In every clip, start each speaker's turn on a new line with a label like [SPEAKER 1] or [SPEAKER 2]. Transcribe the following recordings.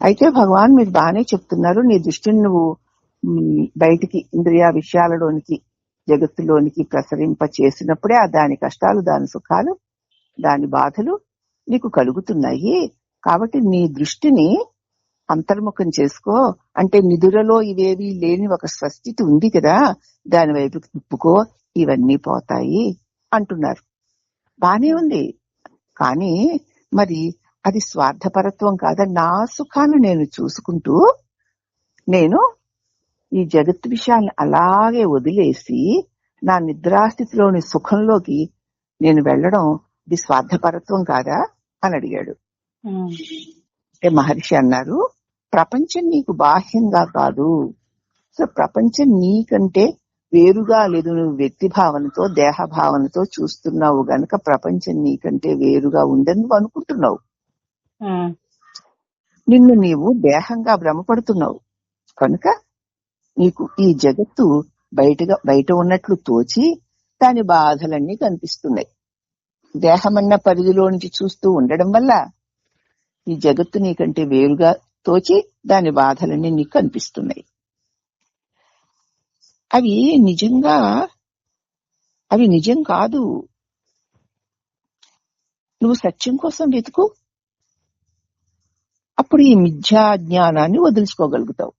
[SPEAKER 1] అయితే భగవాన్ మీరు బాగానే చెప్తున్నారు. నీ దృష్టిని నువ్వు బయటికి ఇంద్రియ విషయాలలోనికి జగత్తులోనికి ప్రసరింప చేసినప్పుడే ఆ దాని కష్టాలు దాని సుఖాలు దాని బాధలు నీకు కలుగుతున్నాయి. కాబట్టి నీ దృష్టిని అంతర్ముఖం చేసుకో. అంటే నిధులలో ఇవేవి లేని ఒక స్వస్థితి ఉంది కదా దాని వైపుకి తిప్పుకో. ఇవన్నీ పోతాయి అంటున్నారు. బానే ఉంది. కానీ మరి అది స్వార్థపరత్వం కాదా. నా సుఖాన్ని నేను చూసుకుంటూ నేను ఈ జగత్తు విషయాన్ని అలాగే వదిలేసి నా నిద్రాస్థితిలోని సుఖంలోకి నేను వెళ్ళడం ఇది స్వార్థపరత్వం కాదా అని అడిగాడు. మహర్షి అన్నారు ప్రపంచం నీకు బాహ్యంగా కాదు. సో ప్రపంచం నీకంటే వేరుగా లేదు. నువ్వు వ్యక్తి భావనతో దేహ భావనతో చూస్తున్నావు గనక ప్రపంచం నీకంటే వేరుగా ఉందని నువ్వు అనుకుంటున్నావు. నిన్ను నీవు దేహంగా భ్రమపడుతున్నావు. కనుక నీకు ఈ జగత్తు బయటగా బయట ఉన్నట్లు తోచి దాని బాధలన్నీ కనిపిస్తున్నాయి. దేహమన్న పరిధిలో నుంచి చూస్తూ ఉండడం వల్ల ఈ జగత్తు నీకంటే వేరుగా తోచి దాని బాధలన్నీ నీకు కనిపిస్తున్నాయి. అవి నిజంగా అవి నిజం కాదు. నువ్వు సత్యం కోసం వెతుకు. అప్పుడు ఈ మిథ్యా జ్ఞానాన్ని వదిలించుకోగలుగుతావు.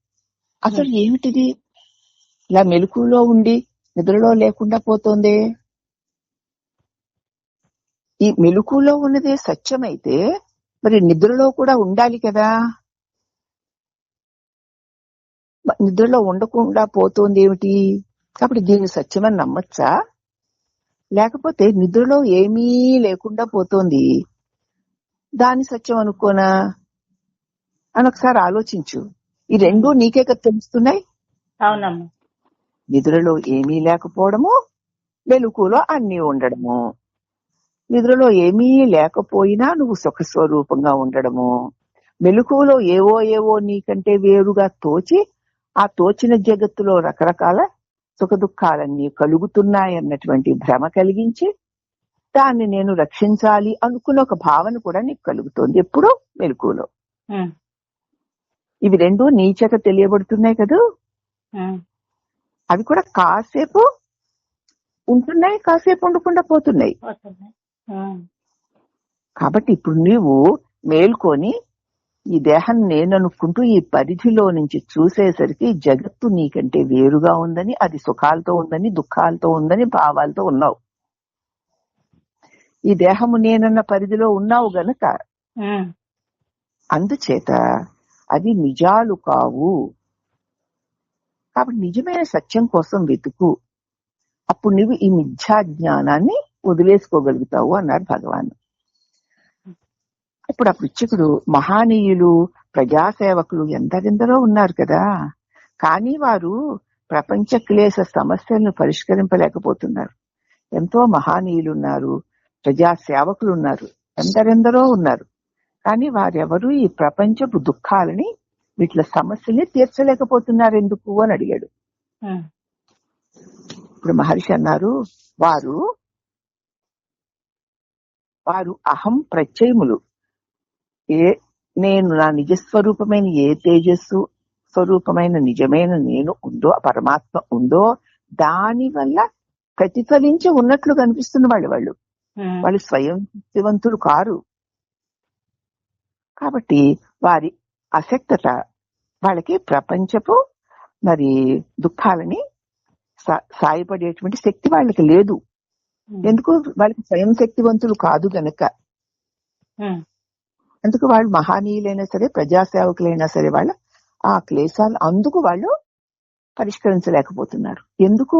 [SPEAKER 1] అసలు ఏమిటిది? ఇలా మెలకులో ఉండి నిద్రలో లేకుండా పోతోందే? ఈ మెలకులో ఉన్నదే సత్యమైతే మరి నిద్రలో కూడా ఉండాలి కదా? నిద్రలో ఉండకుండా పోతోంది ఏమిటి కాబట్టి దీన్ని సత్యమని నమ్మచ్చా? లేకపోతే నిద్రలో ఏమీ లేకుండా పోతోంది? దాన్ని సత్యం అనుకోనా? అని ఒకసారి ఆలోచించు. ఈ రెండు నీకే కదా తెలుస్తున్నాయి?
[SPEAKER 2] అవునమ్మా.
[SPEAKER 1] నిద్రలో ఏమీ లేకపోవడము వెలుగులో అన్ని ఉండడము. నిద్రలో ఏమీ లేకపోయినా నువ్వు సుఖ స్వరూపంగా ఉండడము. మెలకువలో ఏవో ఏవో నీకంటే వేరుగా తోచి ఆ తోచిన జగత్తులో రకరకాల సుఖ దుఃఖాలన్నీ కలుగుతున్నాయన్నటువంటి భ్రమ కలిగించి దాన్ని నేను రక్షించాలి అనుకున్న ఒక భావన కూడా నీకు కలుగుతోంది ఎప్పుడూ మెలకువలో.
[SPEAKER 2] ఉమ్,
[SPEAKER 1] ఇవి రెండు నీ చేత తెలియబడుతున్నాయి కదా? అవి కూడా కాసేపు ఉంటున్నాయి కాసేపు ఉండకుండా పోతున్నాయి. కాబట్టి ఇప్పుడు నీవు మేల్కొని ఈ దేహం నేననుకుంటూ ఈ పరిధిలో నుంచి చూసేసరికి జగత్తు నీకంటే వేరుగా ఉందని అది సుఖాలతో ఉందని దుఃఖాలతో ఉందని భావాలతో ఉన్నావు. ఈ దేహము నేనన్న పరిధిలో ఉన్నావు గనక అందుచేత అది నిజాలు కావు. కాబట్టి నిజమైన సత్యం కోసం వెతుకు. అప్పుడు నువ్వు ఈ మిథ్యా జ్ఞానాన్ని వదిలేసుకోగలుగుతావు అన్నారు భగవాన్. ఇప్పుడు ఆ పృచ్ఛకుడు మహానీయులు ప్రజాసేవకులు ఎందరెందరో ఉన్నారు కదా. కానీ వారు ప్రపంచ క్లేశ సమస్యలను పరిష్కరింపలేకపోతున్నారు. ఎంతో మహానీయులు ఉన్నారు ప్రజా సేవకులు ఉన్నారు ఎందరెందరో ఉన్నారు. కానీ వారెవరూ ఈ ప్రపంచపు దుఃఖాలని వీటిల సమస్యల్ని తీర్చలేకపోతున్నారు ఎందుకు అని అడిగాడు. ఇప్పుడు మహర్షి అన్నారు వారు వారు అహం ప్రత్యయములు. ఏ నేను నా నిజస్వరూపమైన ఏ తేజస్సు స్వరూపమైన నిజమైన నేను ఉందో ఆ పరమాత్మ ఉందో దాని వల్ల ప్రతిఫలించి ఉన్నట్లు కనిపిస్తున్న వాళ్ళు వాళ్ళు వాళ్ళు స్వయం శక్తివంతులు కారు. కాబట్టి వారి అసక్తత వాళ్ళకి ప్రపంచపు మరి దుఃఖాలని సాయపడేటువంటి శక్తి వాళ్ళకి లేదు.
[SPEAKER 2] ఉమ్,
[SPEAKER 1] ఎందుకు? వాళ్ళకి స్వయం శక్తివంతులు కాదు గనక.
[SPEAKER 2] ఉమ్,
[SPEAKER 1] అందుకు వాళ్ళు మహానీయులైనా సరే ప్రజాసేవకులైనా సరే వాళ్ళ ఆ క్లేశాలు అందుకు వాళ్ళు పరిష్కరించలేకపోతున్నారు. ఎందుకు?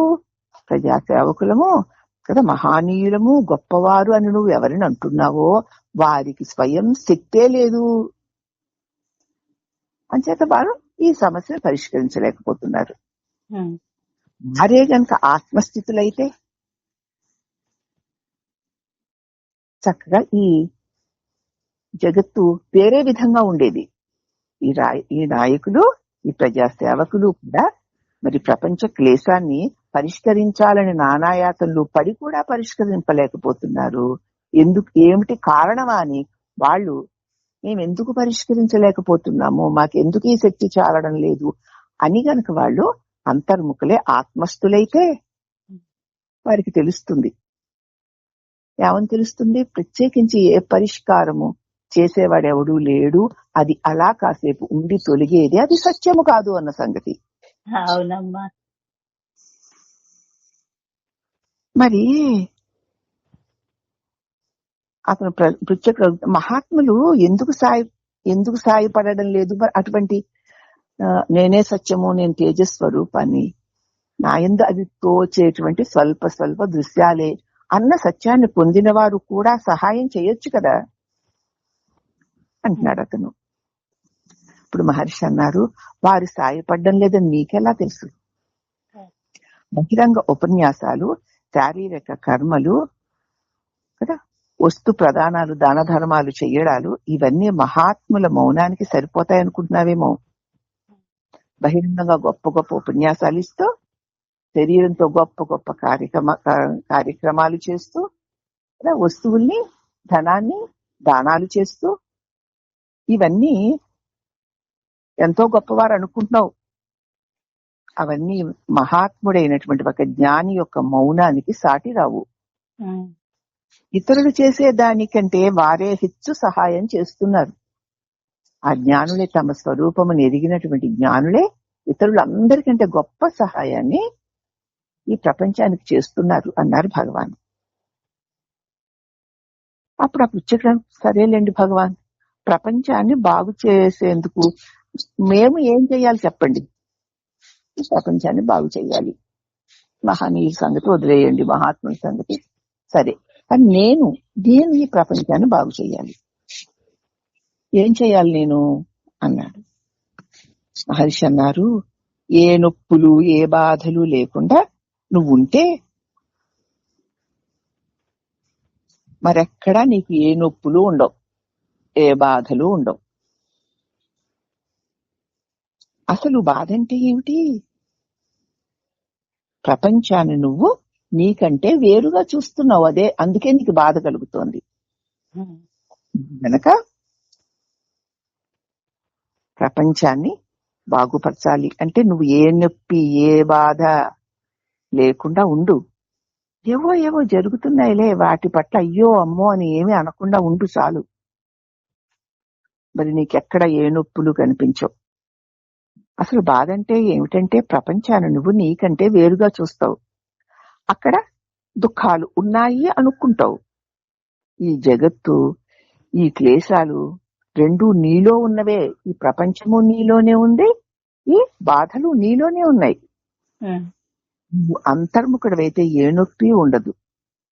[SPEAKER 1] ప్రజాసేవకులము కదా మహానీయులము గొప్పవారు అని నువ్వు ఎవరిని అంటున్నావో వారికి స్వయం శక్తే లేదు. అంచేత వారు ఈ సమస్యను పరిష్కరించలేకపోతున్నారు.
[SPEAKER 2] ఉమ్,
[SPEAKER 1] మరే గనక ఆత్మస్థితులైతే? చక్కగా ఈ జగత్తు వేరే విధంగా ఉండేది. ఈ రాయ ఈ నాయకులు ఈ ప్రజా సేవకులు కూడా మరి ప్రపంచ క్లేశాన్ని పరిష్కరించాలని నానాయాతలు పడి కూడా పరిష్కరింపలేకపోతున్నారు. ఎందుకు ఏమిటి కారణమా అని వాళ్ళు మేము ఎందుకు పరిష్కరించలేకపోతున్నాము? మాకెందుకు ఈ శక్తి చాలడం లేదు? అని గనక వాళ్ళు అంతర్ముఖులే ఆత్మస్థులైతే వారికి తెలుస్తుంది. ఏమని తెలుస్తుంది? ప్రత్యేకించి ఏ పరిష్కారము చేసేవాడెవడూ లేడు. అది అలా కాసేపు ఉండి తొలిగేది. అది సత్యము కాదు అన్న సంగతి.
[SPEAKER 2] అవునమ్మా.
[SPEAKER 1] మరి అతను ప్ర- ప్రత్యేక మహాత్ములు ఎందుకు సాయి ఎందుకు సాయపడడం లేదు మరి అటువంటి నేనే సత్యము నేను తేజస్వరూపాన్ని నా ఎందు అవి తోచేటువంటి స్వల్ప స్వల్ప దృశ్యాలే అన్న సత్యాన్ని పొందిన వారు కూడా సహాయం చేయొచ్చు కదా? అంటున్నాడు అతను. ఇప్పుడు మహర్షి అన్నారు వారు సాయపడడం లేదని మీకెలా తెలుసు? బహిరంగ ఉపన్యాసాలు శారీరక కర్మలు కదా? వస్తు ప్రధానాలు దాన ధర్మాలు చెయ్యడాలు ఇవన్నీ మహాత్ముల మౌనానికి సరిపోతాయి అనుకుంటున్నావేమో బహిరంగంగా గొప్ప గొప్ప ఉపన్యాసాలు ఇస్తూ శరీరంతో గొప్ప గొప్ప కార్యక్రమ కార్యక్రమాలు చేస్తూ కదా? వస్తువుల్ని ధనాన్ని దానాలు చేస్తూ ఇవన్నీ ఎంతో గొప్పవారు అనుకుంటున్నావు అవన్నీ మహాత్ముడైనటువంటి ఒక జ్ఞాని యొక్క మౌనానికి సాటి రావు. ఇతరులు చేసే దానికంటే వారే హెచ్చు సహాయం చేస్తున్నారు. ఆ జ్ఞానులే తమ స్వరూపమును ఎరిగినటువంటి జ్ఞానులే ఇతరులందరికంటే గొప్ప సహాయాన్ని ఈ ప్రపంచానికి చేస్తున్నారు అన్నారు భగవాన్. అప్పుడు ఆ పుచ్చకం సరేలేండి భగవాన్. ప్రపంచాన్ని బాగు చేసేందుకు మేము ఏం చేయాలి చెప్పండి? ఈ ప్రపంచాన్ని బాగు చేయాలి మహానీయుల సంగతి వదిలేయండి మహాత్ముల సంగతి. సరే కానీ నేను నేను ఈ ప్రపంచాన్ని బాగు చేయాలి ఏం చేయాలి నేను? అన్నాడు. మహర్షి అన్నారు ఏ నొప్పులు ఏ బాధలు లేకుండా నువ్వు ఉంటే మరెక్కడా నీకు ఏ నొప్పులు ఉండవు ఏ బాధలు ఉండవు. అసలు బాధ అంటే ఏమిటి? ప్రపంచాన్ని నువ్వు నీకంటే వేరుగా చూస్తున్నావు అదే అందుకే నీకు బాధ కలుగుతోంది. గనక ప్రపంచాన్ని బాగుపరచాలి. అంటే నువ్వు ఏ నొప్పి ఏ బాధ లేకుండా ఉండు. ఏవో ఏవో జరుగుతున్నాయిలే వాటి పట్ల. అయ్యో అమ్మో అని ఏమీ అనకుండా ఉండు చాలు. మరి నీకెక్కడ ఏ నొప్పులు కనిపించవు? అసలు బాధ అంటే ఏమిటంటే ప్రపంచాన్ని నువ్వు నీకంటే వేరుగా చూస్తావు. అక్కడ దుఃఖాలు ఉన్నాయి అనుకుంటావు. ఈ జగత్తు ఈ క్లేశాలు రెండు నీలో ఉన్నవే. ఈ ప్రపంచము నీలోనే ఉంది ఈ బాధలు నీలోనే ఉన్నాయి. నువ్వు అంతర్ముఖుడవైతే ఏ నొప్పి ఉండదు.